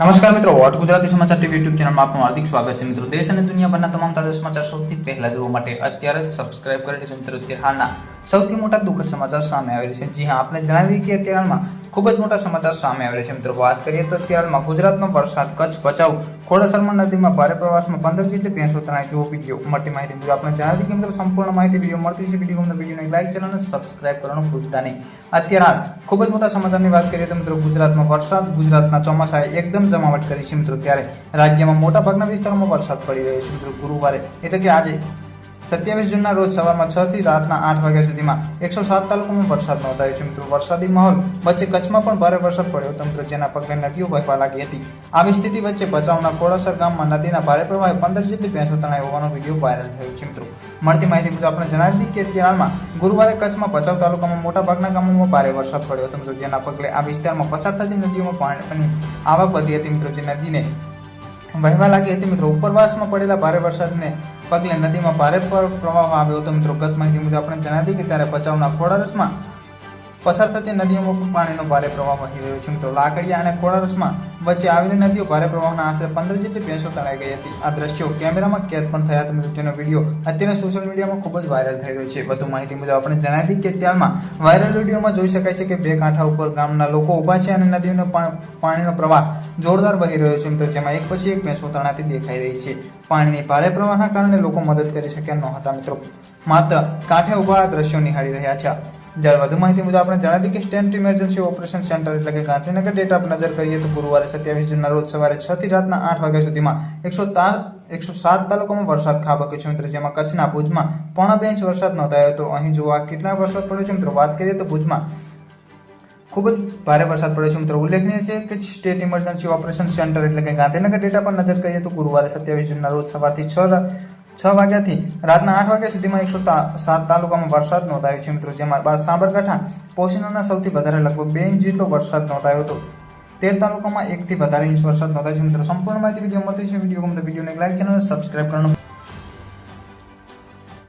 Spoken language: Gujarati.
નમસ્કાર મિત્રો, વોટ ગુજરાતી સમાચાર ટીવી યુટ્યુબ ચેનલમાં આપનું હાર્દિક સ્વાગત છે. મિત્રો, દેશ અને દુનિયાભરના તમામ તાજા સમાચાર સૌથી પહેલા જોવા માટે અત્યારે જ સબસ્ક્રાઇબ કરી દેજો મિત્રો. અત્યારે હાલના સૌથી મોટા દુઃખદ સમાચાર સામે આવેલ છે. જી હા આપણે જણાવી કે અત્યારે હાલમાં ખૂબ જ મોટા સમાચાર સામે આવેલા છે. મિત્રો, વાત કરીએ તો અત્યારે હાલમાં ગુજરાતમાં વરસાદ, કચ્છ, ભચાઉ ખોડાસરમાં નદીમાં ભારે પ્રવાસમાં પંદર જેટલી ભેંસો તણાઈ જુઓ વીડિયો મળતી માહિતી મુજબ આપણે જણાવી કે મિત્રો, સંપૂર્ણ માહિતી વીડિયો મળતી છે. વીડિયો ગમતો વિડીયોને લાઈક ચેનલને સબસ્ક્રાઇબ કરવાનું ભૂલતા નહીં. અત્યારે ખૂબ જ મોટા સમાચારની વાત કરીએ તો મિત્રો, ગુજરાતમાં વરસાદ, ગુજરાતના ચોમાસાએ એકદમ જમાવટ કરી છે મિત્રો. ત્યારે રાજ્યમાં મોટાભાગના વિસ્તારોમાં વરસાદ પડી રહ્યો છે મિત્રો. ગુરુવારે એટલે કે આજે સત્યાવીસ જૂનના રોજ સવારમાં છ થી રાતના આઠ વાગ્યા સુધીમાં એકસો સાત તાલુકામાં વરસાદ નોંધાયો છે મિત્રો. વરસાદી માહોલ વચ્ચે કચ્છમાં પણ ભારે વરસાદ પડ્યો હતો મિત્રો, જેના પગલે નદીઓ વહેવા લાગી હતી. આવી સ્થિતિ વચ્ચે ભચાઉના કોડાસર ગામમાં નદીના ભારે પ્રવાહે પંદર જેટલી ભેંસો તણાઈ હોવાનો વીડિયો વાયરલ થયો છે મિત્રો. મળતી માહિતી મુજબ આપણે જણાવી દીધી કે હાલમાં ગુરુવારે કચ્છમાં ભચાઉ તાલુકામાં મોટાભાગના ગામોમાં ભારે વરસાદ પડ્યો હતો. મિત્રો, જેના પગલે આ વિસ્તારમાં પસાર થતી નદીઓમાં પાણીની આવક વધી હતી. મિત્રો, જે નદીને વહેવા લાગી હતી. મિત્રો, ઉપરવાસમાં પડેલા ભારે વરસાદને પગલે નદીમાં ભારે પર- પ્રવાહ આવ્યો હતો. મિત્રો, ગત માહિતી મુજબ આપણે જણાવી કે ત્યારે ભચાઉના ખોડારસમાં પસાર થતી નદીઓમાં પણ પાણીનો ભારે પ્રવાહ વહી રહ્યો છે. મિત્રો, લાકડિયા અને કોળારસમાં વચ્ચે આવેલી નદીઓ ભારે પ્રવાહના આશરે પંદર જેટલી ભેંસો તણાઈ ગઈ હતી. આ દ્રશ્યો કેમેરામાં કેદ પણ થયા હતા જેનો વીડિયો અત્યારે સોશિયલ મીડિયામાં ખૂબ જ વાયરલ થઈ રહ્યો છે. વધુ માહિતી મુજબ આપણે જણાવી દઈએ કે ત્યારમાં વાયરલ વિડીયોમાં જોઈ શકાય છે કે બે કાંઠા ઉપર ગામના લોકો ઊભા છે અને નદીનો પાણીનો પ્રવાહ જોરદાર વહી રહ્યો છે. મિત્રો, જેમાં એક પછી એક ભેંસો તણાતી દેખાઈ રહી છે. પાણીની ભારે પ્રવાહના કારણે લોકો મદદ કરી શક્યા નહોતા મિત્રો. માત્ર કાંઠે ઊભા દ્રશ્યો નિહાળી રહ્યા છે. જ્યારે વધુ માહિતી મુજબ આપણે જણાવી કે સ્ટેન્ટ ઇમરજન્સી ઓપરેશન સેન્ટર એટલે કે ગાંધીનગર ડેટા પર નજર કરીએ તો ગુરુવારે સત્યાવીસ જૂનના રોજ સવારે છ થી રાતના આઠ વાગ્યા સુધીમાં એકસો એકસો સાત તાલુકામાં વરસાદ ખાબક્યો છે મિત્રો. જેમાં કચ્છના ભુજમાં પોણા બે ઇંચ વરસાદ નોંધાયો હતો. અહીં જોવા કેટલા વરસાદ પડ્યો છે મિત્રો? વાત કરીએ તો ભુજમાં ખૂબ જ ભારે વરસાદ પડ્યો છે મિત્રો. ઉલ્લેખનીય છે કે સ્ટેટ ઇમરજન્સી ઓપરેશન સેન્ટર એટલે કે ગાંધીનગર ડેટા પર નજર કરીએ તો ગુરુવારે સત્યાવીસ જૂનના રોજ સવારથી છ છ વાગ્યાથી રાતના આઠ વાગ્યા સુધીમાં એકસો સાત તાલુકામાં વરસાદ નોંધાયો છે મિત્રો, જેમાં સાબરકાંઠા, પોશીનોના સૌથી વધારે લગભગ બે ઇંચ જેટલો વરસાદ નોંધાયો હતો. તેર તાલુકામાં એકથી વધારે ઇંચ વરસાદ નોંધાયો છે મિત્રો. સંપૂર્ણ માહિતી વીડિયો મળતી છે વીડિયો ગમતો વિડીયોને લાઈક ચેનલ સબસ્ક્રાઈબ કરવાનું